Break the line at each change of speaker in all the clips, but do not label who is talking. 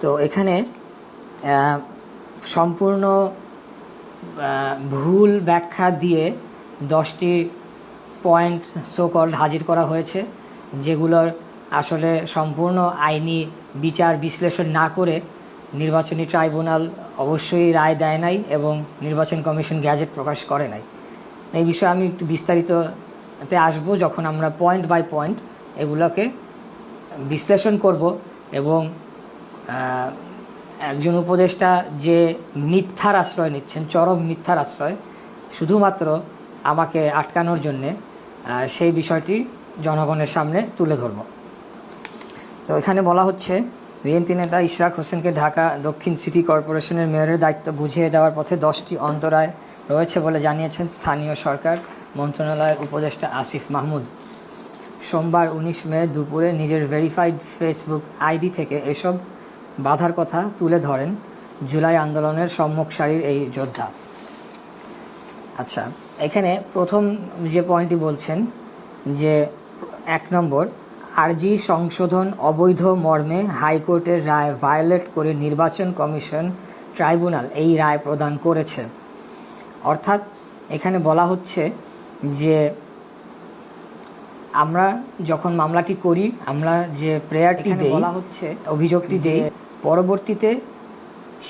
তো এখানে সম্পূর্ণ ভুল ব্যাখ্যা দিয়ে দশটি পয়েন্ট সোকল হাজির করা হয়েছে, যেগুলোর আসলে সম্পূর্ণ আইনি বিচার বিশ্লেষণ না করে নির্বাচনী ট্রাইব্যুনাল অবশ্যই রায় দেয় নাই এবং নির্বাচন কমিশন গ্যাজেট প্রকাশ করে নাই। এই বিষয়ে আমি একটু বিস্তারিততে আসব যখন আমরা পয়েন্ট বাই পয়েন্ট এগুলোকে বিশ্লেষণ করব এবং একজন উপদেষ্টা যে মিথ্যার আশ্রয় নিচ্ছেন, চরম মিথ্যার আশ্রয়, শুধুমাত্র আমাকে আটকানোর জন্যে সেই বিষয়টি জনগণের সামনে তুলে ধরব। তো এখানে বলা হচ্ছে, বিএনপি নেতা ইশরাক হোসেনকে ঢাকা দক্ষিণ সিটি কর্পোরেশনের মেয়রের দায়িত্ব বুঝিয়ে দেওয়ার পথে দশটি অন্তরায় রয়েছে বলে জানিয়েছেন স্থানীয় সরকার মন্ত্রণালয়ের উপদেষ্টা আসিফ মাহমুদ। সোমবার উনিশ মে দুপুরে নিজের ভেরিফাইড ফেসবুক আইডি থেকে এসব বাধার কথা তুলে ধরেন জুলাই আন্দোলনের সম্মুখ সারির এই যোদ্ধা। আচ্ছা এখানে প্রথম যে পয়েন্টটি বলছেন যে এক নম্বর আরজি সংশোধন অবৈধ মর্মে হাইকোর্টের রায় ভায়োলেট করে নির্বাচন কমিশন ট্রাইব্যুনাল এই রায় প্রদান করেছে। অর্থাৎ এখানে বলা হচ্ছে যে আমরা যখন মামলাটি করি আমরা যে প্রেয়ারটি বলা হচ্ছে অভিযোগটি যে পরবর্তীতে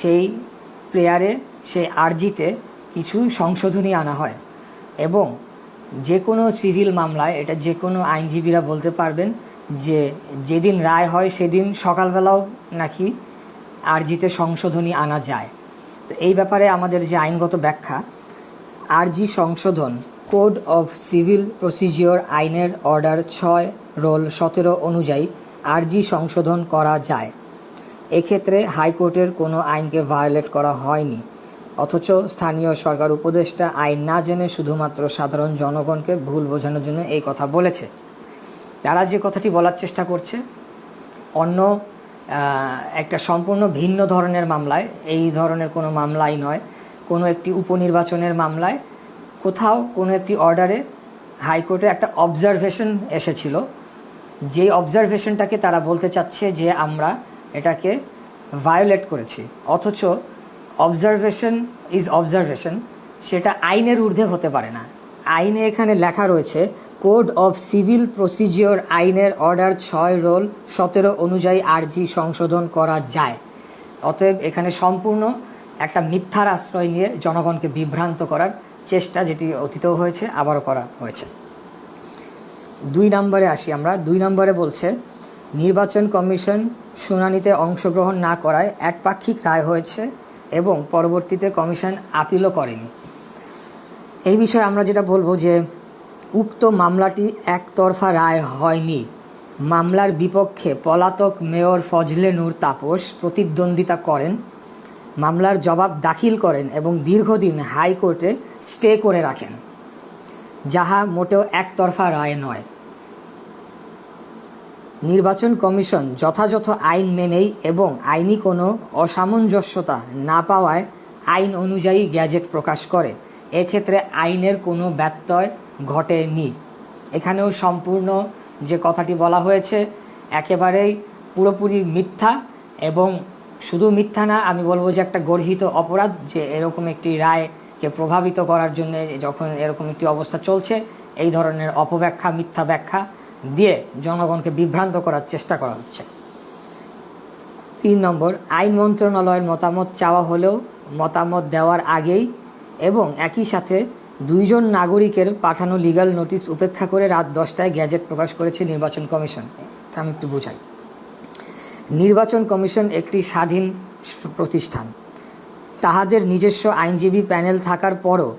সেই প্লেয়ারে সেই আর্জিতে কিছু সংশোধনী আনা হয় এবং যে কোনো সিভিল মামলায়, এটা যে কোনো আইনজীবীরা বলতে পারবেন যে যেদিন রায় হয় সেদিন সকালবেলাও নাকি আর্জিতে সংশোধনী আনা যায়। তো এই ব্যাপারে আমাদের যে আইনগত ব্যাখ্যা আরজি সংশোধন কোড অফ সিভিল প্রসিজিওর আইনের অর্ডার ছয়, রোল সতেরো অনুযায়ী আরজি সংশোধন করা যায়। এক্ষেত্রে হাইকোর্টের কোনো আইনকে ভায়োলেট করা হয়নি। অথচ স্থানীয় সরকার উপদেষ্টা আইন না জেনে শুধুমাত্র সাধারণ জনগণকে ভুল বোঝানোর জন্য এই কথা বলেছে। তারা যে কথাটি বলার চেষ্টা করছে, অন্য একটা সম্পূর্ণ ভিন্ন ধরনের মামলায়, এই ধরনের কোনো মামলাই নয়, কোনো একটি উপনির্বাচনের মামলায়, কোথাও কোনো একটি অর্ডারে হাইকোর্টে একটা অবজারভেশন এসেছিল। যেই অবজারভেশনটাকে তারা বলতে চাচ্ছে যে আমরা এটাকে ভায়োলেট করেছি। অথচ অবজারভেশন ইজ অবজারভেশন সেটা আইনের ঊর্ধ্বে হতে পারে না। আইনে এখানে লেখা রয়েছে কোড অফ সিভিল প্রসিজিওর আইনের অর্ডার ছয় রোল সতেরো অনুযায়ী আর্জি সংশোধন করা যায়। অতএব এখানে সম্পূর্ণ একটা মিথ্যার আশ্রয় নিয়ে জনগণকে বিভ্রান্ত করার চেষ্টা যেটি অতীতেও হয়েছে, আবারও করা হয়েছে। দুই নম্বরে আসি আমরা। দুই নম্বরে বলছে নির্বাচন কমিশন শুনানিতে অংশগ্রহণ না করায় একপাক্ষিক রায় হয়েছে এবং পরবর্তীতে কমিশন আপিলও করেনি। এই বিষয়ে আমরা যেটা বলব যে, উক্ত মামলাটি একতরফা রায় হয়নি। মামলার বিপক্ষে পলাতক মেয়র ফজলে নূর তাপস প্রতিদ্বন্দ্বিতা করেন, মামলার জবাব দাখিল করেন এবং দীর্ঘদিন হাইকোর্টে স্টে করে রাখেন, যাহা মোটেও একতরফা রায় নয়। নির্বাচন কমিশন যথাযথ আইন মেনেই এবং আইনি কোনো অসামঞ্জস্যতা না পাওয়ায় আইন অনুযায়ী গ্যাজেট প্রকাশ করে। এক্ষেত্রে আইনের কোনো ব্যত্যয় ঘটেনি। এখানেও সম্পূর্ণ যে কথাটি বলা হয়েছে, একেবারেই পুরোপুরি মিথ্যা এবং শুধু মিথ্যা না, আমি বলব যে একটা গর্হিত অপরাধ যে এরকম একটি রায়কে প্রভাবিত করার জন্য যখন এরকম একটি অবস্থা চলছে, এই ধরনের অপব্যাখ্যা, মিথ্যা ব্যাখ্যা দিয়ে জনগণকে বিভ্রান্ত করার চেষ্টা করা হচ্ছে। তিন নম্বর, আইন মন্ত্রণালয়ের মতামত চাওয়া হলেও মতামত দেওয়ার আগেই এবং একই সাথে দুইজন নাগরিকের পাঠানো লিগ্যাল নোটিশ উপেক্ষা করে রাত দশটায় গ্যাজেট প্রকাশ করেছে নির্বাচন কমিশন। তা আমি একটু বোঝাই। নির্বাচন কমিশন একটি স্বাধীন প্রতিষ্ঠান। তাহাদের নিজস্ব আইনজীবী প্যানেল থাকার পরও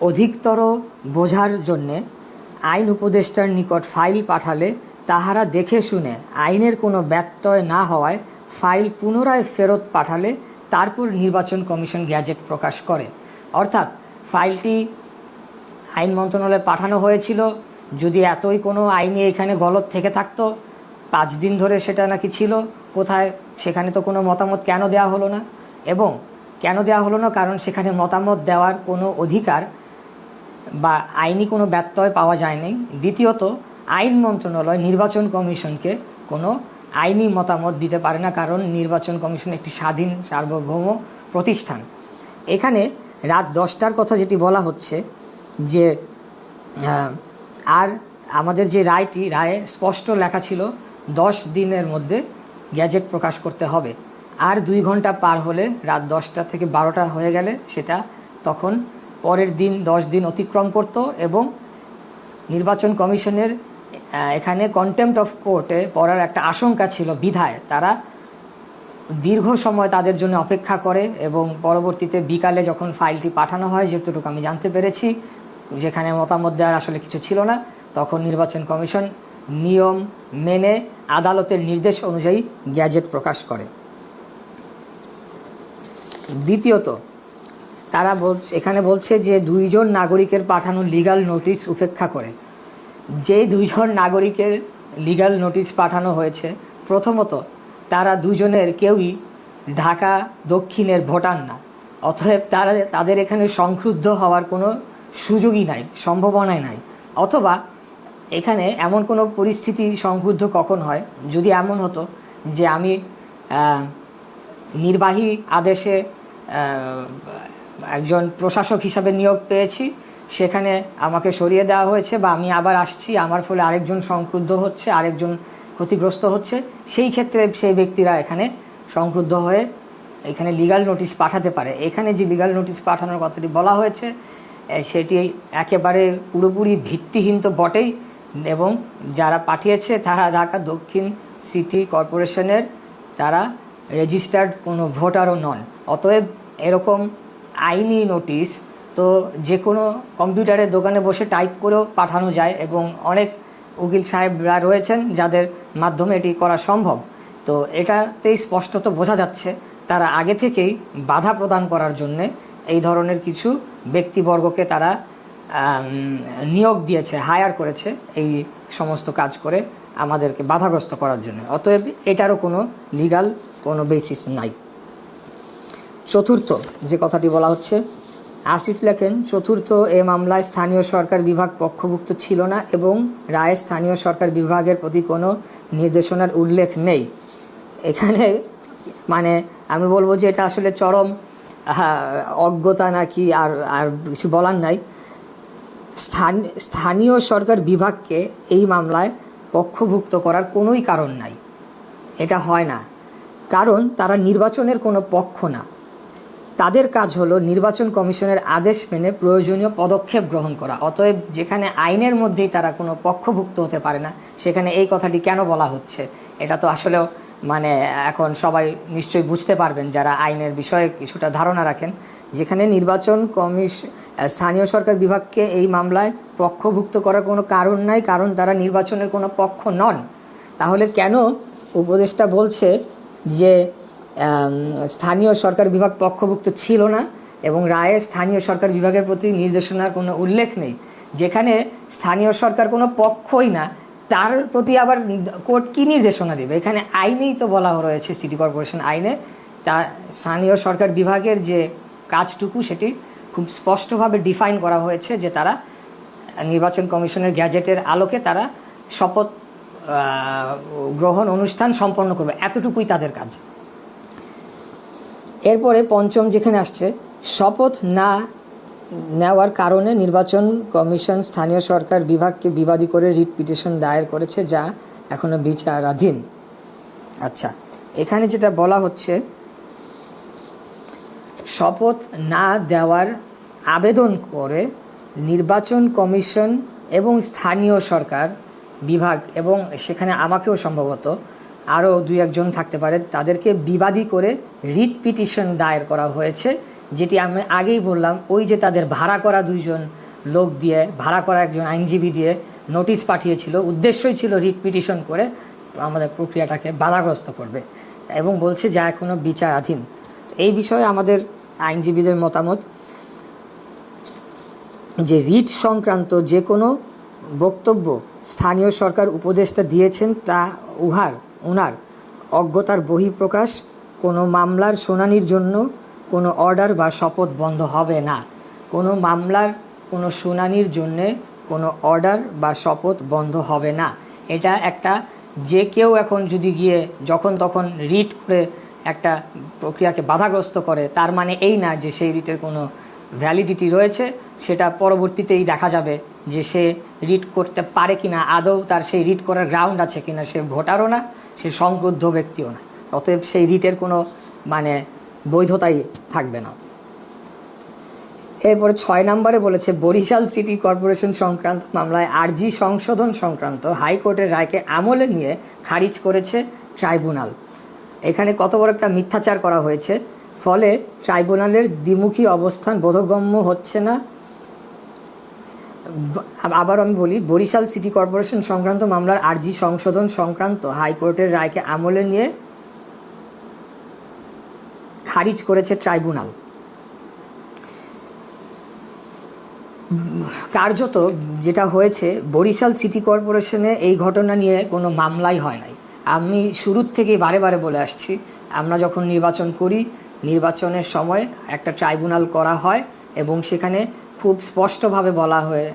অধিকতর বোঝার জন্যে আইন উপদেষ্টার নিকট ফাইল পাঠালে তাহারা দেখে শুনে আইনের কোনো ব্যত্যয় না হওয়ায় ফাইল পুনরায় ফেরত পাঠালে তারপর নির্বাচন কমিশন গ্যাজেট প্রকাশ করে। অর্থাৎ ফাইলটি আইন মন্ত্রণালয়ে পাঠানো হয়েছিল। যদি এতই কোনো আইনে এখানে গলত থেকে থাকতো, পাঁচ দিন ধরে সেটা নাকি ছিল, কোথায়, সেখানে তো কোনো মতামত কেন দেওয়া হলো না? এবং কেন দেওয়া হলো না? কারণ সেখানে মতামত দেওয়ার কোনো অধিকার বা আইনি কোনো ব্যত্যয় পাওয়া যায়নি। দ্বিতীয়ত, আইন মন্ত্রণালয় নির্বাচন কমিশনকে কোনো আইনি মতামত দিতে পারে না কারণ নির্বাচন কমিশন একটি স্বাধীন, সার্বভৌম প্রতিষ্ঠান। এখানে রাত দশটার কথা যেটি বলা হচ্ছে যে আর আমাদের যে রায়টি, রায়ে স্পষ্ট লেখা ছিল, দশ দিনের মধ্যে গ্যাজেট প্রকাশ করতে হবে। আর দুই ঘণ্টা পার হলে রাত দশটা থেকে বারোটা হয়ে গেলে সেটা তখন পরের দিন, দশ দিন অতিক্রম করত এবং নির্বাচন কমিশনের এখানে কন্টেম্পট অফ কোর্টে পড়ার একটা আশঙ্কা ছিল, বিধায়। তারা দীর্ঘ সময় তাদের জন্য অপেক্ষা করে এবং পরবর্তীতে বিকালে যখন ফাইলটি পাঠানো হয়, যেটুকু আমি জানতে পেরেছি, যেখানে মতামত দেওয়ার আসলে কিছু ছিল না, তখন নির্বাচন কমিশন নিয়ম মেনে আদালতের নির্দেশ অনুযায়ী গ্যাজেট প্রকাশ করে। দ্বিতীয়ত তারা বলছে, এখানে বলছে যে দুইজন নাগরিকের পাঠানো লিগাল নোটিশ উপেক্ষা করে। যে দুইজন নাগরিকের লিগ্যাল নোটিশ পাঠানো হয়েছে, প্রথমত তারা দুজনের কেউই ঢাকা দক্ষিণের ভোটার না। অতএব তারা, তাদের এখানে সংক্ষুব্ধ হওয়ার কোনো সুযোগই নাই, সম্ভাবনাই নাই। অথবা এখানে এমন কোনো পরিস্থিতি সংক্ষুব্ধ কখন হয়? যদি এমন হতো যে আমি নির্বাহী আদেশে একজন প্রশাসক হিসাবে নিয়োগ পেয়েছি। সেখানে আমাকে সরিয়ে দেওয়া হয়েছে বা আমি আবার আসছি, আমার ফলে আরেকজন সংক্রুদ্ধ হচ্ছে, আরেকজন ক্ষতিগ্রস্ত হচ্ছে। সেই ক্ষেত্রে সেই ব্যক্তিরা এখানে সংক্রুদ্ধ হয়ে এখানে লিগ্যাল নোটিশ পাঠাতে পারে। এখানে যে লিগ্যাল নোটিশ পাঠানোর কথাটি বলা হয়েছে সেটি একেবারে পুরোপুরি ভিত্তিহীন তো বটেই এবং যারা পাঠিয়েছে তারা ঢাকা দক্ষিণ সিটি কর্পোরেশনের, তারা রেজিস্টার্ড কোনো ভোটারও নন। অতএব এরকম আইনি নোটিশ, তো যে কোনো কম্পিউটারের দোকানে বসে টাইপ করেও পাঠানো যায় এবং অনেক উকিল সাহেবরা রয়েছেন যাদের মাধ্যমে এটি করা সম্ভব। তো এটাতেই স্পষ্টত বোঝা যাচ্ছে তারা আগে থেকেই বাধা প্রদান করার জন্যে এই ধরনের কিছু ব্যক্তিবর্গকে তারা নিয়োগ দিয়েছে, হায়ার করেছে এই সমস্ত কাজ করে আমাদেরকে বাধাগ্রস্ত করার জন্য। অতএব এটারও কোনো লিগাল কোনো বেসিস নাই। চতুর্থ, যে কথাটি বলা হচ্ছে, আসিফ লেখেন, চতুর্থ এ মামলায় স্থানীয় সরকার বিভাগ পক্ষভুক্ত ছিল না এবং রায়ে স্থানীয় সরকার বিভাগের প্রতি কোনো নির্দেশনার উল্লেখ নেই। এখানে মানে আমি বলব যে এটা আসলে চরম অজ্ঞতা নাকি আর আর কিছু বলার নাই। স্থান, স্থানীয় সরকার বিভাগকে এই মামলায় পক্ষভুক্ত করার কোনোই কারণ নাই। এটা হয় না। কারণ তারা নির্বাচনের কোনো পক্ষ না। তাদের কাজ হলো নির্বাচন কমিশনের আদেশ মেনে প্রয়োজনীয় পদক্ষেপ গ্রহণ করা। অতএব যেখানে আইনের মধ্যেই তারা কোনো পক্ষভুক্ত হতে পারে না, সেখানে এই কথাটি কেন বলা হচ্ছে? এটা তো আসলেও মানে এখন সবাই নিশ্চয়ই বুঝতে পারবেন যারা আইনের বিষয়ে কিছুটা ধারণা রাখেন। যেখানে নির্বাচন কমিশ, স্থানীয় সরকার বিভাগকে এই মামলায় পক্ষভুক্ত করার কোনো কারণ নাই, কারণ তারা নির্বাচনের কোনো পক্ষ নন। তাহলে কেন উপদেষ্টা বলছে যে স্থানীয় সরকার বিভাগ পক্ষভুক্ত ছিল না এবং রায়ে স্থানীয় সরকার বিভাগের প্রতি নির্দেশনার কোনো উল্লেখ নেই। যেখানে স্থানীয় সরকার কোনো পক্ষই না, তার প্রতি আবার কোর্ট কী নির্দেশনা দেবে? এখানে আইনেই তো বলা রয়েছে সিটি কর্পোরেশন আইনে। তা স্থানীয় সরকার বিভাগের যে কাজটুকু, সেটি খুব স্পষ্টভাবে ডিফাইন করা হয়েছে যে তারা নির্বাচন কমিশনের গ্যাজেটের আলোকে তারা শপথ গ্রহণ অনুষ্ঠান সম্পন্ন করবে। এতটুকুই তাদের কাজ। এরপরে পঞ্চম যেখানে আসছে, শপথ না নেওয়ার কারণে নির্বাচন কমিশন স্থানীয় সরকার বিভাগকে বিবাদী করে রিট পিটিশন দায়ের করেছে, যা এখনও বিচারাধীন। আচ্ছা এখানে যেটা বলা হচ্ছে, শপথ না দেওয়ার আবেদন করে নির্বাচন কমিশন এবং স্থানীয় সরকার বিভাগ এবং সেখানে আমাকেও সম্ভবত আরও দুই একজন থাকতে পারে। তাদেরকে বিবাদী করে রিট পিটিশন দায়ের করা হয়েছে, যেটি আমি আগেই বললাম, ওই যে তাদের ভাড়া করা দুইজন লোক দিয়ে, ভাড়া করা একজন আইনজীবী দিয়ে নোটিশ পাঠিয়েছিল, উদ্দেশ্যই ছিল রিট পিটিশন করে আমাদের প্রক্রিয়াটাকে বাধাগ্রস্ত করবে এবং বলছে যা এখনও বিচারাধীন। এই বিষয়ে আমাদের আইনজীবীদের মতামত, যে রিট সংক্রান্ত যে কোনো বক্তব্য স্থানীয় সরকার উপদেষ্টা দিয়েছেন তা উহার উনার অজ্ঞতার বহিঃপ্রকাশ, কোনো মামলার শুনানির জন্য কোনো অর্ডার বা শপথ বন্ধ হবে না। কোনো মামলার, কোনো শুনানির জন্যে কোনো অর্ডার বা শপথ বন্ধ হবে না। এটা একটা যে কেউ এখন যদি গিয়ে যখন তখন রিট করে একটা প্রক্রিয়াকে বাধাগ্রস্ত করে, তার মানে এই না যে সেই রিটের কোনো ভ্যালিডিটি রয়েছে, সেটা পরবর্তীতেই দেখা যাবে যে সে রিট করতে পারে কিনা, আদৌ তার সেই রিট করার গ্রাউন্ড আছে কিনা সে ভোটারও না। সে সংক্রুদ্ধ ব্যক্তিও না অতএব সেই রিটের কোনো মানে বৈধতাই থাকবে না। এরপরে ছয় নম্বরে বলেছে, বরিশাল সিটি কর্পোরেশন সংক্রান্ত মামলায় আরজি সংশোধন সংক্রান্ত হাইকোর্টের রায়কে আমলে নিয়ে খারিজ করেছে ট্রাইব্যুনাল। এখানে কত বড় একটা মিথ্যাচার করা হয়েছে। ফলে ট্রাইব্যুনালের দ্বিমুখী অবস্থান বোধগম্য হচ্ছে না। আবার আমি বলি, বরিশাল সিটি কর্পোরেশন সংক্রান্ত মামলার আর্জি সংশোধন সংক্রান্ত হাইকোর্টের রায়কে আমলে নিয়ে খারিজ করেছে ট্রাইব্যুনাল। কার্যত যেটা হয়েছে, বরিশাল সিটি কর্পোরেশনে এই ঘটনা নিয়ে কোনো মামলাই হয় নাই। আমি শুরুর থেকেই বারে বারে বলে আসছি, আমরা যখন নির্বাচন করি, নির্বাচনের সময় একটা ট্রাইব্যুনাল করা হয় এবং সেখানে খুব স্পষ্টভাবে বলা হয়ে,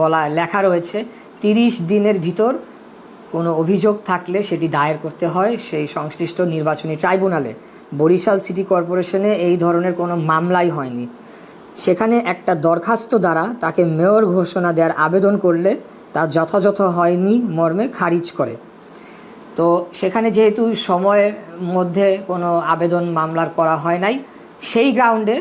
বলা, লেখা রয়েছে, তিরিশ দিনের ভিতর কোনো অভিযোগ থাকলে সেটি দায়ের করতে হয় সেই সংশ্লিষ্ট নির্বাচনী ট্রাইব্যুনালে। বরিশাল সিটি কর্পোরেশনে এই ধরনের কোনো মামলাই হয়নি। সেখানে একটা দরখাস্ত দ্বারা তাকে মেয়র ঘোষণা দেওয়ার আবেদন করলে তা যথাযথ হয়নি, মর্মে খারিজ করে। তো সেখানে যেহেতু সময়ের মধ্যে কোনো আবেদন মামলার করা হয় নাই, সেই গ্রাউন্ডে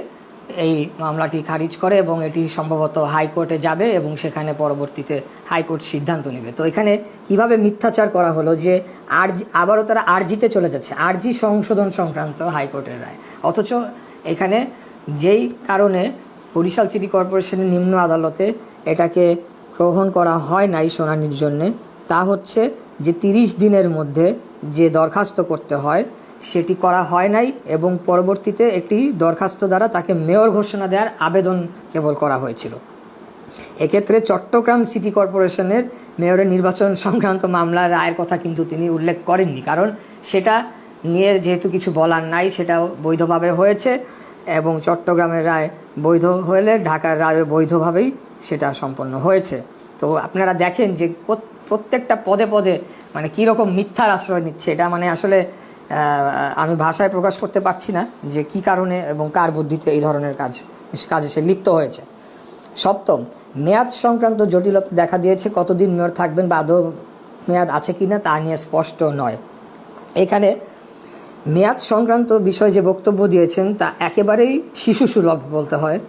এই মামলাটি খারিজ করে এবং এটি সম্ভবত হাইকোর্টে যাবে এবং সেখানে পরবর্তীতে হাইকোর্ট সিদ্ধান্ত নেবে। তো এখানে কীভাবে মিথ্যাচার করা হলো যে আরজি আবারও তারা আরজিতে চলে যাচ্ছে আরজি সংশোধন সংক্রান্ত হাইকোর্টের রায়। অথচ এখানে যেই কারণে বরিশাল সিটি কর্পোরেশনের নিম্ন আদালতে এটাকে গ্রহণ করা হয় নাই শুনানির জন্যে, তা হচ্ছে যে তিরিশ দিনের মধ্যে যে দরখাস্ত করতে হয় সেটি করা হয় নাই এবং পরবর্তীতে একটি দরখাস্ত দ্বারা তাকে মেয়র ঘোষণা দেওয়ার আবেদন কেবল করা হয়েছিল। এক্ষেত্রে চট্টগ্রাম সিটি কর্পোরেশনের মেয়রের নির্বাচন সংক্রান্ত মামলার রায়ের কথা কিন্তু তিনি উল্লেখ করেননি, কারণ সেটা নিয়ে যেহেতু কিছু বলার নাই, সেটাও বৈধভাবে হয়েছে এবং চট্টগ্রামের রায় বৈধ হলে ঢাকার রায় বৈধভাবেই সেটা সম্পন্ন হয়েছে। তো আপনারা দেখেন যে প্রত্যেকটা পদে পদে মানে কীরকম মিথ্যার আশ্রয় নিচ্ছে, এটা মানে আসলে আমি ভাষায় প্রকাশ করতে পারছি না যে কি কারণে এবং কার বুদ্ধিতে এই ধরনের কাজ, কাজে সে লিপ্ত হয়েছে। সপ্তম, মেয়াদ সংক্রান্ত জটিলতা দেখা দিয়েছে কতদিন মেয়র থাকবেন বা আদৌ মেয়াদ আছে কি না তা নিয়ে স্পষ্ট নয়। এখানে মেয়াদ সংক্রান্ত বিষয়ে যে বক্তব্য দিয়েছেন তা একেবারেই শিশু সুলভ বলতে হয়।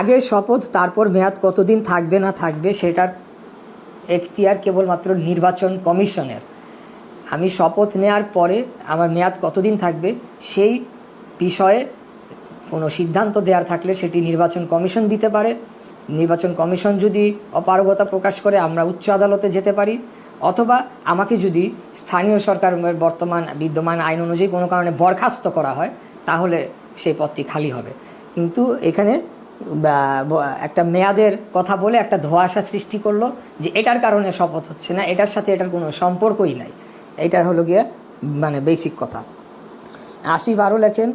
আগে শপথ, তারপর মেয়াদ কতদিন থাকবে না থাকবে সেটার এখতিয়ার কেবলমাত্র নির্বাচন কমিশনের। আমি শপথ নেওয়ার পরে আমার মেয়াদ কতদিন থাকবে সেই বিষয়ে কোনো সিদ্ধান্ত দেওয়ার থাকলে সেটি নির্বাচন কমিশন দিতে পারে। নির্বাচন কমিশন যদি অপারগতা প্রকাশ করে, আমরা উচ্চ আদালতে যেতে পারি। অথবা আমাকে যদি স্থানীয় সরকার বর্তমান বিদ্যমান আইন অনুযায়ী কোনো কারণে বরখাস্ত করা হয়, তাহলে সেই পদটি খালি হবে। কিন্তু এখানে একটা মেয়াদের কথা বলে একটা ধোয়াশা সৃষ্টি করল যে এটার কারণে শপথ হচ্ছে না, এটার সাথে এটার কোনো সম্পর্কই নাই। এটা হলো গিয়ে মানে বেসিক কথা। আসিফ আরও লেখেন,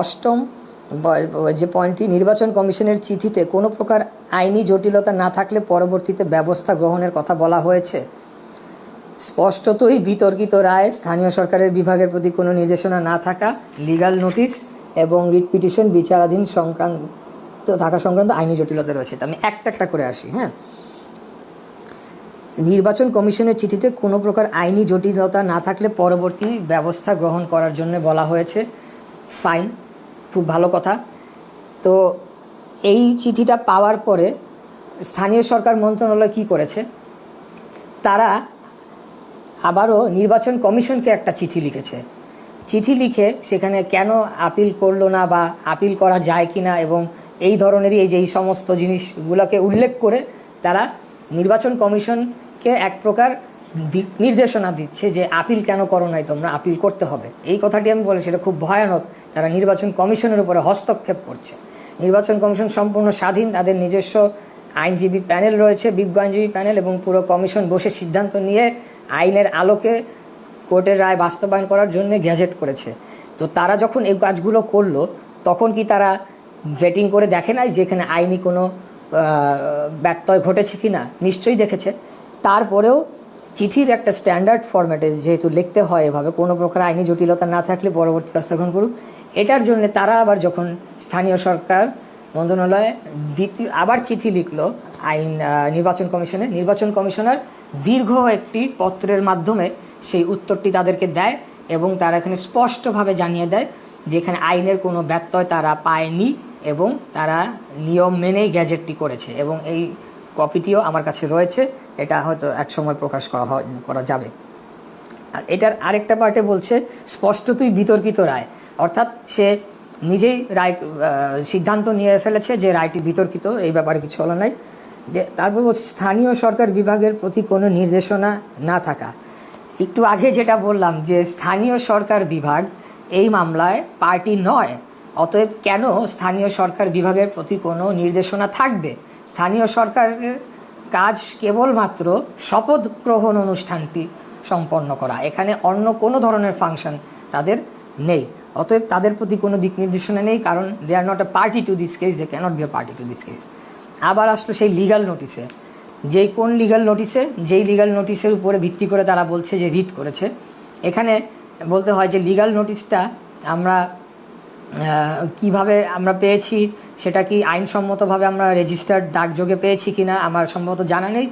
অষ্টম যে পয়েন্টটি, নির্বাচন কমিশনের চিঠিতে কোনো প্রকার আইনি জটিলতা না থাকলে পরবর্তীতে ব্যবস্থা গ্রহণের কথা বলা হয়েছে। স্পষ্টতই বিতর্কিত রায়, স্থানীয় সরকারের বিভাগের প্রতি কোনো নির্দেশনা না থাকা লিগাল নোটিশ এবং রিট পিটিশন বিচারাধীন সংক্রান্ত, থাকা সংক্রান্ত আইনি জটিলতা রয়েছে। আমি একটা একটা করে আসি হ্যাঁ? নির্বাচন কমিশনের চিঠিতে কোনো প্রকার আইনি জটিলতা না থাকলে পরবর্তী ব্যবস্থা গ্রহণ করার জন্য বলা হয়েছে। ফাইন খুব ভালো কথা। তো এই চিঠিটা পাওয়ার পরে স্থানীয় সরকার মন্ত্রণালয় কি করেছে? তারা আবারও নির্বাচন কমিশনকে একটা চিঠি লিখেছে। চিঠি লিখে সেখানে কেন আপিল করল না বা আপিল করা যায় কি না এবং এই ধরনেরই এই যে এই সমস্ত জিনিসগুলোকে উল্লেখ করে তারা নির্বাচন কমিশনকে এক প্রকার দিক নির্দেশনা দিচ্ছে যে আপিল কেন করো নাই তোমরা, আপিল করতে হবে। এই কথাটি আমি বলি সেটা খুব ভয়ানক। তারা নির্বাচন কমিশনের উপরে হস্তক্ষেপ করছে, নির্বাচন কমিশন সম্পূর্ণ স্বাধীন, তাদের নিজস্ব আইনজীবী প্যানেল রয়েছে, বিজ্ঞ আইনজীবী প্যানেল, এবং পুরো কমিশন বসে সিদ্ধান্ত নিয়ে আইনের আলোকে কোর্টের রায় বাস্তবায়ন করার জন্য গ্যাজেট করেছে। তো তারা যখন এই কাজগুলো করল, তখন কি তারা ভেটিং করে দেখে নাই যেখানে আইনি কোনো ব্যত্যয় ঘটেছে কি না নিশ্চয়ই দেখেছে। তারপরেও চিঠির একটা স্ট্যান্ডার্ড ফরম্যাটে যেহেতু লিখতে হয় এভাবে, কোনো প্রকার আইনি জটিলতা না থাকলে পরবর্তী ব্যবস্থা গ্রহণ করুক এটার জন্য তারা আবার যখন স্থানীয় সরকার, মন্ত্রণালয়ে দ্বিতীয়, আবার চিঠি লিখলো আইন নির্বাচন কমিশনে, নির্বাচন কমিশনার দীর্ঘ একটি পত্রের মাধ্যমে সেই উত্তরটি তাদেরকে দেয় এবং তারা এখানে স্পষ্টভাবে জানিয়ে দেয় যে এখানে আইনের কোনো ব্যত্যয় তারা পায়নি। এবং তারা নিয়ম মেনেই গ্যাজেটটি করেছে এবং এই কপিটিও আমার কাছে রয়েছে। এটা হয়তো একসময় প্রকাশ করা করা যাবে। আর এটার আরেকটা পার্টে বলছে, স্পষ্টতই বিতর্কিত রায়। অর্থাৎ সে নিজেই রায় সিদ্ধান্ত নিয়ে ফেলেছে যে রায়টি বিতর্কিত, এই ব্যাপারে কিছু হলো নাই। যে তারপর বলছে, স্থানীয় সরকার বিভাগের প্রতি কোনো নির্দেশনা না থাকা। একটু আগে যেটা বললাম যে, স্থানীয় সরকার বিভাগ এই মামলায় পার্টি নয় অতএব কেন স্থানীয় সরকার বিভাগের প্রতি কোনো নির্দেশনা থাকবে? স্থানীয় সরকারের কাজ কেবলমাত্র শপথ গ্রহণ অনুষ্ঠানটি সম্পন্ন করা। এখানে অন্য কোনো ধরনের ফাংশন তাদের নেই। অতএব তাদের প্রতি কোনো দিক নির্দেশনা নেই, কারণ they are not a party to this case they cannot be a party to this case আবার আসলো সেই লিগাল নোটিসে যেই কোন লিগাল নোটিসে যেই লিগাল নোটিসের উপরে ভিত্তি করে তারা বলছে যে রিট করেছে। এখানে বলতে হয় যে লিগাল নোটিশটা আমরা কীভাবে আমরা পেয়েছি, সেটা কি আইনসম্মতভাবে আমরা রেজিস্টার্ড ডাকযোগে পেয়েছি কিনা, আমার সম্ভবত জানা নেই।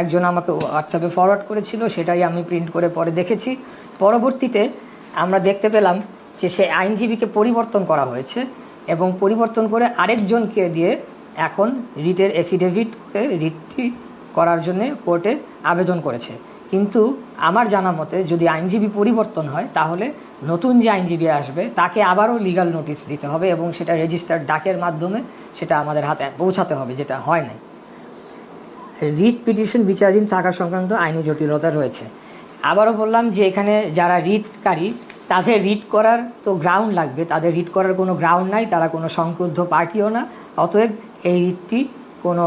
একজন আমাকে হোয়াটসঅ্যাপে ফরওয়ার্ড করেছিল, সেটাই আমি প্রিন্ট করে পরে দেখেছি। পরবর্তীতে আমরা দেখতে পেলাম যে সে আইনজীবীকে পরিবর্তন করা হয়েছে এবং পরিবর্তন করে আরেকজনকে দিয়ে এখন রিটের এফিডেভিট রিটটি করার জন্যে কোর্টে আবেদন করেছে। কিন্তু আমার জানা মতে যদি আইনজীবী পরিবর্তন হয়, তাহলে নতুন যে আইনজীবী আসবে, তাকে আবারও লিগাল নোটিশ দিতে হবে এবং সেটা রেজিস্টার্ড ডাকের মাধ্যমে সেটা আমাদের হাতে পৌঁছাতে হবে, যেটা হয় নাই। রিট পিটিশন বিচারাধীন থাকা সংক্রান্ত আইনি জটিলতা রয়েছে। আবারও বললাম যে এখানে যারা রিটকারী, তাদের রিট করার তো গ্রাউন্ড লাগবে, তাদের রিট করার কোনো গ্রাউন্ড নাই, তারা কোনো সংক্রুদ্ধ পার্টিও না। অতএব এই রিটটি কোনো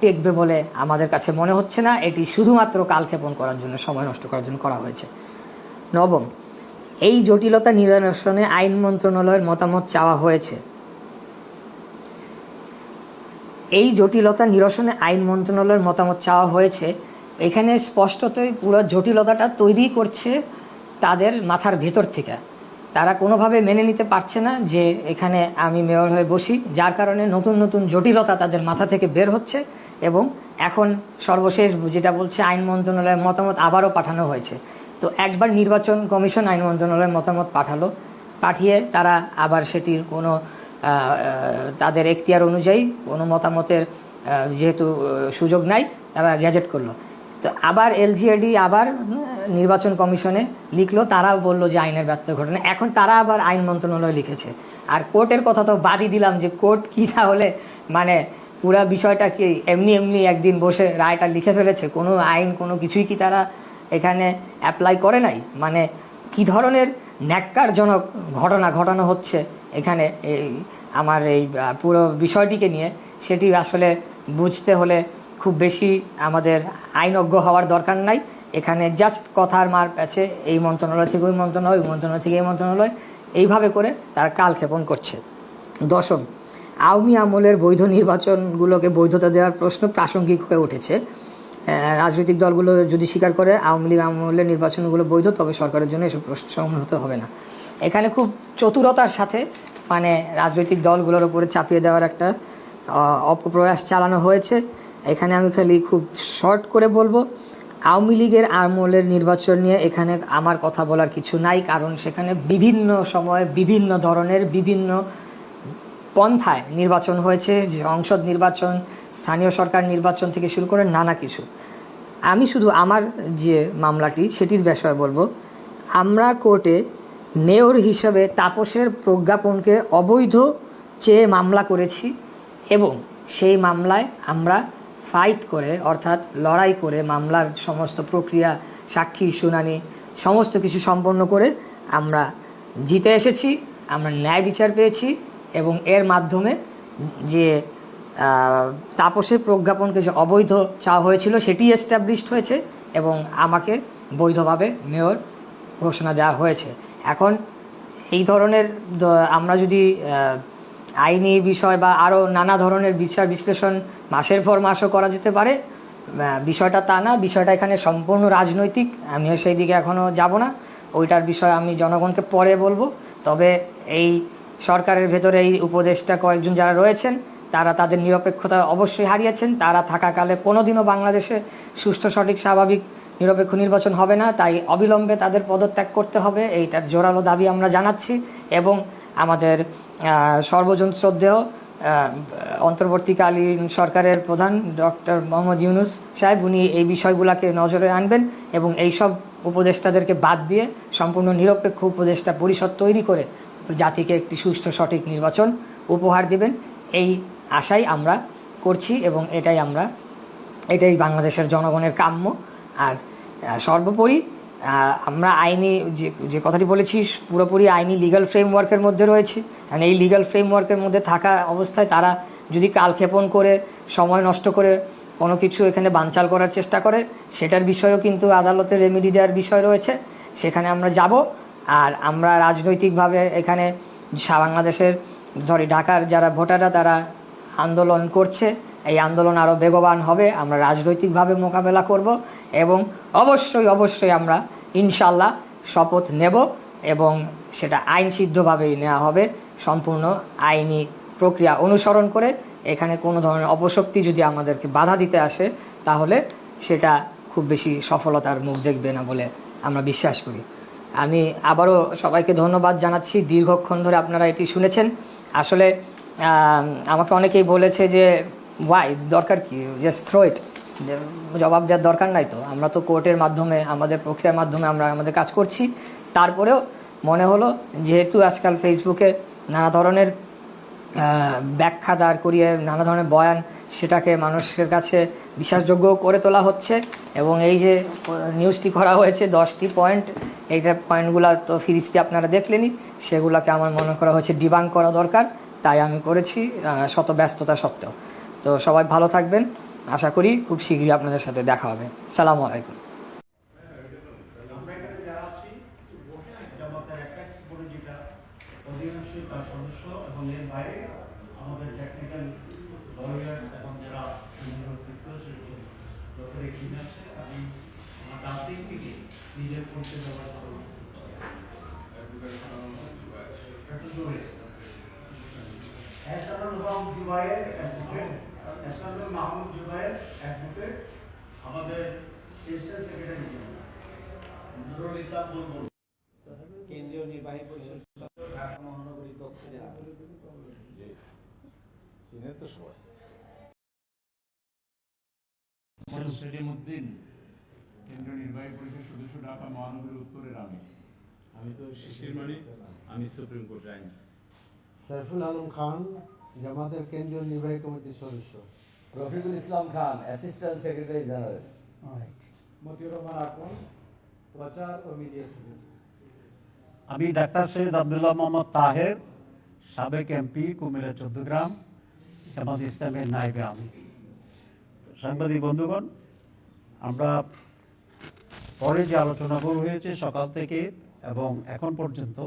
টেকবে বলে আমাদের কাছে মনে হচ্ছে না। এটি শুধুমাত্র কালক্ষেপণ করার জন্য, সময় নষ্ট করার জন্য করা হয়েছে। নবম, এই জটিলতা নিরসনে আইন মন্ত্রণালয়ের মতামত চাওয়া হয়েছে। এই জটিলতা নিরসনে আইন মন্ত্রণালয়ের মতামত চাওয়া হয়েছে। এখানে স্পষ্টতই পুরো জটিলতাটা তৈরি করছে তাদের মাথার ভেতর থেকে। তারা কোনোভাবে মেনে নিতে পারছে না যে এখানে আমি মেয়র হয়ে বসি, যার কারণে নতুন নতুন জটিলতা তাদের মাথা থেকে বের হচ্ছে এবং এখন সর্বশেষ যেটা বলছে আইন মন্ত্রণালয়ের মতামত আবারও পাঠানো হয়েছে। তো একবার নির্বাচন কমিশন আইন মন্ত্রণালয়ের মতামত পাঠালো, পাঠিয়ে তারা আবার সেটির কোনো তাদের এখতিয়ার অনুযায়ী কোনো মতামতের যেহেতু সুযোগ নাই, তারা গ্যাজেট করল। তো আবার এলজিএডি আবার নির্বাচন কমিশনে লিখলো, তারাও বলল যে আইনের ব্যর্থ ঘটনা। এখন তারা আবার আইন মন্ত্রণালয় লিখেছে। আর কোর্টের কথা তো বাদই দিলাম যে কোর্ট কি তাহলে মানে পুরা বিষয়টা কি এমনি এমনি একদিন বসে রায়টা লিখে ফেলেছে? কোনো আইন, কোনো কিছুই কি তারা এখানে অ্যাপ্লাই করে নাই? মানে কি ধরনের ন্যাক্কারজনক ঘটনা ঘটানো হচ্ছে এখানে? এই আমার এই পুরো বিষয়টিকে নিয়ে, সেটি আসলে বুঝতে হলে খুব বেশি আমাদের আইনজ্ঞ হওয়ার দরকার নাই। এখানে জাস্ট কথার মার প্যাচে এই মন্ত্রণালয় থেকে ওই মন্ত্রণালয় ওই মন্ত্রণালয় থেকে এই মন্ত্রণালয়। এইভাবে করে তারা কালক্ষেপণ করছে। দশম, আওয়ামী আমলের বৈধ নির্বাচনগুলোকে বৈধতা দেওয়ার প্রশ্ন প্রাসঙ্গিক হয়ে উঠেছে। রাজনৈতিক দলগুলো যদি স্বীকার করে আওয়ামী লীগ আমলের নির্বাচনগুলো বৈধ, তবে সরকারের জন্য এসব প্রশ্ন হতে হবে না। এখানে খুব চতুরতার সাথে মানে রাজনৈতিক দলগুলোর উপরে চাপিয়ে দেওয়ার একটা অপপ্রয়াস চালানো হয়েছে। এখানে আমি খালি খুব শর্ট করে বলব, আওয়ামী লীগের আমলের নির্বাচন নিয়ে এখানে আমার কথা বলার কিছু নাই, কারণ সেখানে বিভিন্ন সময়ে বিভিন্ন ধরনের বিভিন্ন পন্থায় নির্বাচন হয়েছে, যে সংসদ নির্বাচন, স্থানীয় সরকার নির্বাচন থেকে শুরু করে নানা কিছু। আমি শুধু আমার যে মামলাটি, সেটির বিষয়ে বলব, আমরা কোর্টে মেয়র হিসাবে তাপসের প্রজ্ঞাপনকে অবৈধ চেয়ে মামলা করেছি এবং সেই মামলায় আমরা ফাইট করে, অর্থাৎ লড়াই করে মামলার সমস্ত প্রক্রিয়া, সাক্ষী, শুনানি, সমস্ত কিছু সম্পন্ন করে আমরা জিতে এসেছি, আমরা ন্যায় বিচার পেয়েছি এবং এর মাধ্যমে যে তাপসের প্রজ্ঞাপনকে যে অবৈধ চাওয়া হয়েছিল সেটি এস্টাবলিশড হয়েছে এবং আমাকে বৈধভাবে মেয়র ঘোষণা দেওয়া হয়েছে। এখন এই ধরনের আমরা যদি আইনি বিষয় বা আরও নানা ধরনের বিচার বিশ্লেষণ মাসের পর মাসও করা যেতে পারে। বিষয়টা তা না, বিষয়টা এখানে সম্পূর্ণ রাজনৈতিক। আমিও সেই দিকে এখনও যাব না। ওইটার বিষয়ে আমি জনগণকে পরে বলব। তবে এই সরকারের ভেতরে এই উপদেষ্টা কয়েকজন যারা রয়েছেন, তারা তাদের নিরপেক্ষতা অবশ্যই হারিয়েছেন। তারা থাকাকালে কোনোদিনও বাংলাদেশে সুষ্ঠু সঠিক, স্বাভাবিক, নিরপেক্ষ নির্বাচন হবে না। তাই অবিলম্বে তাদের পদত্যাগ করতে হবে। এইটার জোরালো দাবি আমরা জানাচ্ছি। এবং আমাদের সর্বজন শ্রদ্ধেয় অন্তর্বর্তীকালীন সরকারের প্রধান ডক্টর মোহাম্মদ ইউনুস সাহেব, উনি এই বিষয়গুলোকে নজরে আনবেন এবং এই সব উপদেষ্টাদেরকে বাদ দিয়ে সম্পূর্ণ নিরপেক্ষ উপদেষ্টা পরিষদ তৈরি করে জাতিকে একটি সুষ্ঠু সঠিক নির্বাচন উপহার দেবেন। এই আশাই আমরা করছি এবং এটাই আমরা, এটাই বাংলাদেশের জনগণের কাম্য। আর সর্বোপরি আমরা আইনি যে যে কথাটি বলেছি, পুরোপুরি আইনি লিগাল ফ্রেমওয়ার্কের মধ্যে রয়েছে। আর এই লিগাল ফ্রেমওয়ার্কের মধ্যে থাকা অবস্থায় তারা যদি কালক্ষেপণ করে, সময় নষ্ট করে কোনো কিছু এখানে বানচাল করার চেষ্টা করে, সেটার বিষয়েও কিন্তু আদালতে রেমেডি দেওয়ার বিষয় রয়েছে। সেখানে আমরা যাব আর আমরা রাজনৈতিকভাবে এখানে বাংলাদেশের সরি ঢাকার যারা ভোটাররা, তারা আন্দোলন করছে। এই আন্দোলন আরও বেগবান হবে। আমরা রাজনৈতিকভাবে মোকাবেলা করব এবং অবশ্যই অবশ্যই আমরা ইনশাল্লাহ শপথ নেব এবং সেটা আইনসিদ্ধভাবেই নেওয়া হবে। সম্পূর্ণ আইনি প্রক্রিয়া অনুসরণ করে এখানে কোনো ধরনের অপশক্তি যদি আমাদেরকে বাধা দিতে আসে, তাহলে সেটা খুব বেশি সফলতার মুখ দেখবে না বলে আমরা বিশ্বাস করি। আমি আবারও সবাইকে ধন্যবাদ জানাচ্ছি। দীর্ঘক্ষণ ধরে আপনারা এটি শুনেছেন। আসলে আমাকে অনেকেই বলেছে যে ওয়াই দরকার কি? জাস্ট থ্রো ইট জবাব দেওয়ার দরকার নাই তো। আমরা তো কোর্টের মাধ্যমে, আমাদের প্রক্রিয়ার মাধ্যমে আমরা আমাদের কাজ করছি। তারপরেও মনে হলো যেহেতু আজকাল ফেসবুকে নানা ধরনের ব্যাখ্যা দাঁড় করিয়ে, নানা ধরনের বয়ান সেটাকে মানুষের কাছে বিশ্বাসযোগ্য করে তোলা হচ্ছে এবং এই যে নিউজটি করা হয়েছে দশটি পয়েন্ট এইটার পয়েন্টগুলো তো ফিরিস্তি আপনারা দেখলেনই, সেগুলোকে আমার মনে করা হয়েছে ডিবাং করা দরকার। তাই আমি করেছি শত ব্যস্ততা সত্ত্বেও। তো সবাই ভালো থাকবেন। আশা করি খুব শীঘ্রই আপনাদের সাথে দেখা হবে। সালামু আলাইকুম।
নিজের এহসানুল মাহমুদ জুবায়ের অ্যাডভোকেট আমাদের সেক্রেটারি নুরুল ইসলাম বুলবুল
কেন্দ্রীয় নির্বাহী পরিষদ ঢাকা মহানগরী দক্ষ জেলা
চিনেন তো সবাই।
মোহাম্মদ কেন্দ্রীয় নির্বাহী পরিষদ সদস্য ঢাকা মহানগরী উত্তরের আমি।
আমি তো শিশির আমি সুপ্রিম কোর্টের আইন।
সাইফুল আলম খান জামাতের কেন্দ্রীয় নির্বাহী কমিটির সদস্য।
Rafiqul Islam Khan assistant secretary general
Motiur Rahman Akon প্রচার ও মিডিয়া সেক্রেটারি
আমি ডাক্তার সৈয়দ আবদুল্লাহ মোহাম্মদ তাহের সাবেক এমপি কুমিল্লা চৌদ্দগ্রাম জামাত ইসলামের নাইবে আমি। সাংবাদিক বন্ধুগণ আমরা পরে যে আলোচনা আলোচনাগুলো হয়েছে সকাল থেকে এবং এখন পর্যন্ত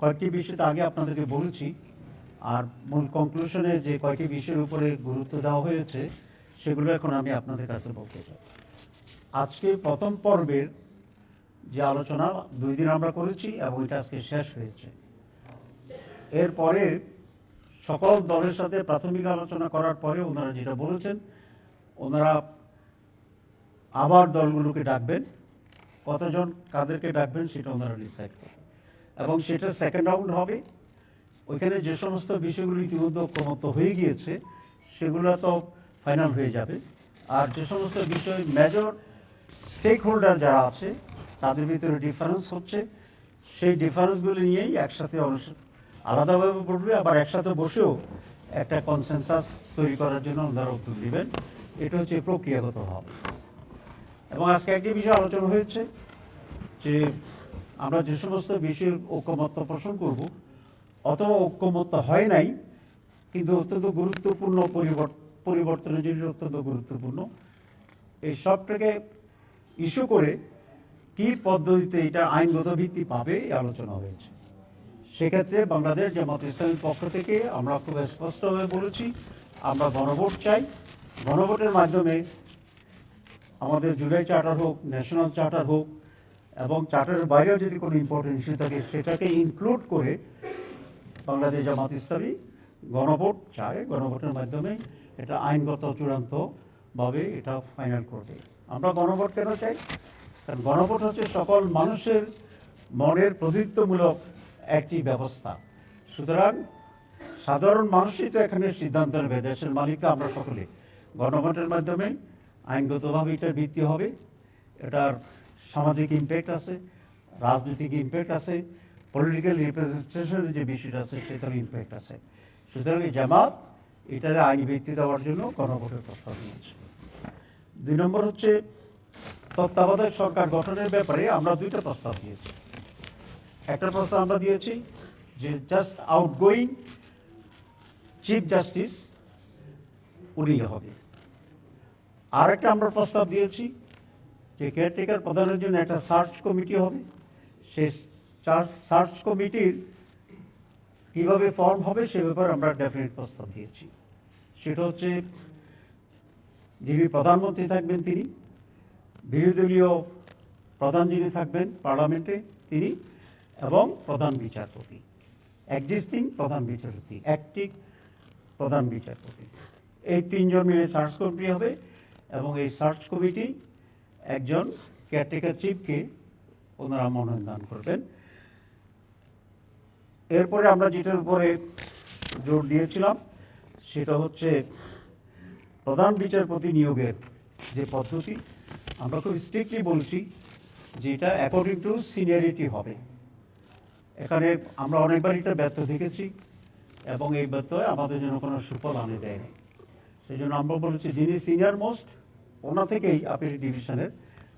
কয়েকটি বিষয় আগে আপনাদেরকে বলেছি। আর মূল কনক্লুশনে যে কয়েকটি বিষয়ের উপরে গুরুত্ব দেওয়া হয়েছে, সেগুলো এখন আমি আপনাদের কাছে বলতে চাই। আজকে প্রথম পর্বের যে আলোচনা, দুই দিন আমরা করেছি এবং এটা আজকে শেষ হয়েছে। এরপরে সকল দলের সাথে প্রাথমিক আলোচনা করার পরে ওনারা যেটা বলেছেন, ওনারা আবার দলগুলোকে ডাকবেন, কতজন কাদেরকে ডাকবেন সেটা ওনারা ডিসাইড করবেন। এবং সেটা সেকেন্ড রাউন্ড হবে। ওইখানে যে সমস্ত বিষয়গুলো ইতিমধ্যে ঐক্যমত্য হয়ে গিয়েছে, সেগুলো তো ফাইনাল হয়ে যাবে। আর যে সমস্ত বিষয় মেজর স্টেক হোল্ডার যারা আছে, তাদের ভিতরে ডিফারেন্স হচ্ছে। সেই ডিফারেন্সগুলো নিয়েই একসাথে আলাদাভাবে পড়বে আবার একসাথে বসেও একটা কনসেনসাস তৈরি করার জন্য ওনারা উদ্যোগ নেবেন এটা হচ্ছে প্রক্রিয়াগত হবে এবং আজকে একটি বিষয় আলোচনা হয়েছে যে আমরা যে সমস্ত বিষয়ের ঐক্যমত্য পোষণ করব অথবা ঐক্যমত্য হয় নাই, কিন্তু অত্যন্ত গুরুত্বপূর্ণ পরিবর্তন পরিবর্তনের জন্য অত্যন্ত গুরুত্বপূর্ণ। এই সবটাকে ইস্যু করে কি পদ্ধতিতে এটা আইনগত ভিত্তি পাবে, এই আলোচনা হয়েছে। সেক্ষেত্রে বাংলাদেশ জামাত ইসলামের পক্ষ থেকে আমরা খুব স্পষ্টভাবে বলেছি, আমরা গণভোট চাই। গণভোটের মাধ্যমে আমাদের জুলাই চার্টার হোক, ন্যাশনাল চার্টার হোক, এবং চার্টারের বাইরেও যদি কোনো ইম্পর্টেন্ট ইস্যু থাকে, সেটাকে ইনক্লুড করে বাংলাদেশ জামাত ইসলামী, গণভোট চায় গণভোটের মাধ্যমে এটা আইনগত চূড়ান্তভাবে এটা ফাইনাল করবে আমরা গণভোট কেন চাই? কারণ গণভোট হচ্ছে সকল মানুষের মনের প্রতিনিধিত্বমূলক একটি ব্যবস্থা। সুতরাং সাধারণ মানুষই তো এখানে সিদ্ধান্ত নেবে দেশের মালিক আমরা সকলে। গণভোটের মাধ্যমে আইনগতভাবে এটার ভিত্তি হবে, এটার সামাজিক ইম্প্যাক্ট আছে, রাজনৈতিক ইম্প্যাক্ট আছে পলিটিক্যাল রিপ্রেজেন্টেশনের যে বিষয়টা আছে সেটার ইম্প্যাক্ট আছে। সুতরাং এই জামাত, এটার আইনি ভিত্তি দেওয়ার জন্য গণভোটের প্রস্তাব নিয়েছে। দুই নম্বর হচ্ছে, তত্ত্বাবধায়ক সরকার গঠনের ব্যাপারে আমরা দুইটা প্রস্তাব দিয়েছি। একটা প্রস্তাব আমরা দিয়েছি যে জাস্ট আউটগোয়িং চিফ জাস্টিস উনি হবে। আর একটা আমরা প্রস্তাব দিয়েছি যে কেয়ারটেকার প্রধানের জন্য একটা সার্চ কমিটি হবে। সেই সার্চ কমিটির কীভাবে ফর্ম হবে সে ব্যাপারে আমরা ডেফিনেট প্রস্তাব দিয়েছি। সেটা হচ্ছে যিনি প্রধানমন্ত্রী থাকবেন তিনি বিরোধী দলীয় প্রধান যিনি থাকবেন পার্লামেন্টে তিনি এবং প্রধান বিচারপতি এক্সিস্টিং প্রধান বিচারপতি অ্যাক্টিভ প্রধান বিচারপতি। এই তিনজন মিলে সার্চ কমিটি হবে এবং এই সার্চ কমিটি একজন কেয়ারটেকার চিফকে ওনারা মনোনয়ন দান করবেন। এরপরে আমরা যেটার উপরে জোর দিয়েছিলাম, সেটা হচ্ছে প্রধান বিচারপতি নিয়োগের যে পদ্ধতি। আমরা খুব স্ট্রিক্টলি বলছি যে এটা অ্যাকর্ডিং টু সিনিয়রিটি হবে। এখানে আমরা অনেকবার এটা ব্যর্থ দেখেছি এবং এই ব্যর্থ আমাদের জন্য কোনো সুফল আনে দেয়নি সেই জন্য আমরা বলেছি, যিনি সিনিয়র মোস্ট ওনা থেকেই আপিল ডিভিশনের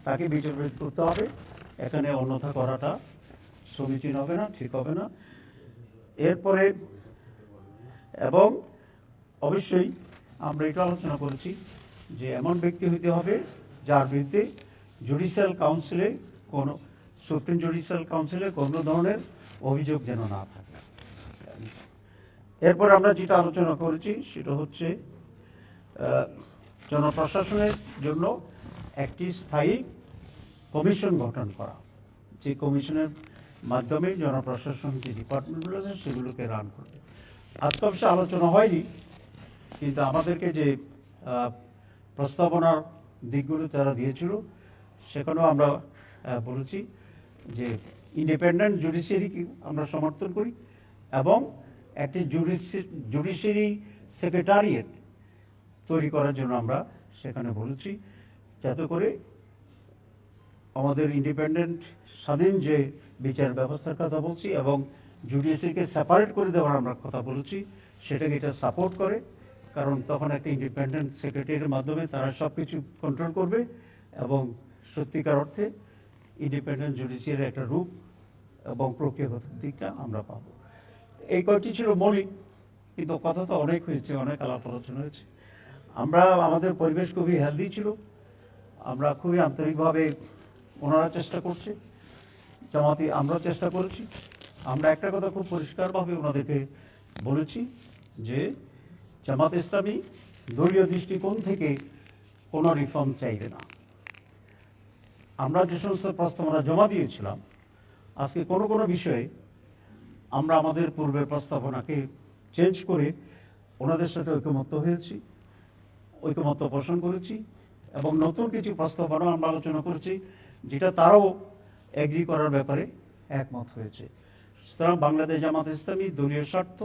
তাকে বিচারপতি করতে হবে। এখানে অন্যথা করাটা সমীচীন হবে না, ঠিক হবে না। এরপরে, এবং অবশ্যই আমরা এটা আলোচনা করেছি যে এমন ব্যক্তি হইতে হবে যার বিরুদ্ধে জুডিশিয়াল কাউন্সিলে কোনো সুপ্রিম জুডিশিয়াল কাউন্সিলে কোনো ধরনের অভিযোগ যেন না থাকে। এরপর আমরা যেটা আলোচনা করেছি সেটা হচ্ছে জনপ্রশাসনের জন্য একটি স্থায়ী কমিশন গঠন করা। যে কমিশনের মাধ্যমে জনপ্রশাসন যে ডিপার্টমেন্টগুলো আছে, সেগুলোকে রান করবে। অবশ্য আলোচনা হয়নি, কিন্তু আমাদেরকে যে প্রস্তাবনার দিকগুলো তারা দিয়েছিল, সেখানেও আমরা বলেছি যে ইন্ডিপেন্ডেন্ট জুডিশিয়ারিকে আমরা সমর্থন করি এবং একটি জুডিশিয়ারি সেক্রেটারিয়েট তৈরি করার জন্য আমরা সেখানে বলেছি, যাতে করে আমাদের ইন্ডিপেন্ডেন্ট স্বাধীন যে বিচার ব্যবস্থার কথা বলছি এবং জুডিশিয়ারিকে সেপারেট করে দেওয়ার আমরা কথা বলেছি। সেটাকে এটা সাপোর্ট করে, কারণ তখন একটা ইন্ডিপেন্ডেন্ট সেক্রেটারির মাধ্যমে তারা সব কিছু কন্ট্রোল করবে এবং সত্যিকার অর্থে ইন্ডিপেন্ডেন্ট জুডিশিয়ারি একটা রূপ এবং প্রক্রিয়াগত দিকটা আমরা পাবো। এই কয়টি ছিল মৌলিক, কিন্তু কথা তো অনেক হয়েছে, অনেক আলাপ আলোচনা হয়েছে। আমরা, আমাদের পরিবেশ খুবই হেলদি ছিল। আমরা খুবই আন্তরিকভাবে ওনারা চেষ্টা করছে। জামাতি আমরা চেষ্টা করেছি। আমরা একটা কথা খুব পরিষ্কারভাবে ওনাদেরকে বলেছি যে জামাত ইসলামী দলীয় দৃষ্টিকোণ থেকে কোনো রিফর্ম চাইবে না। আমরা যে সমস্ত প্রস্তাবনা জমা দিয়েছিলাম, আজকে কোনো কোনো বিষয়ে আমরা আমাদের পূর্বের প্রস্তাবনাকে চেঞ্জ করে ওনাদের সাথে ঐকমত্য হয়েছি, ঐকমত্য পোষণ করেছি এবং নতুন কিছু প্রস্তাবনা আমরা আলোচনা করেছি, যেটা তারাও এগ্রি করার ব্যাপারে একমত হয়েছে। সুতরাং বাংলাদেশ জামাত ইসলামী দলীয় স্বার্থ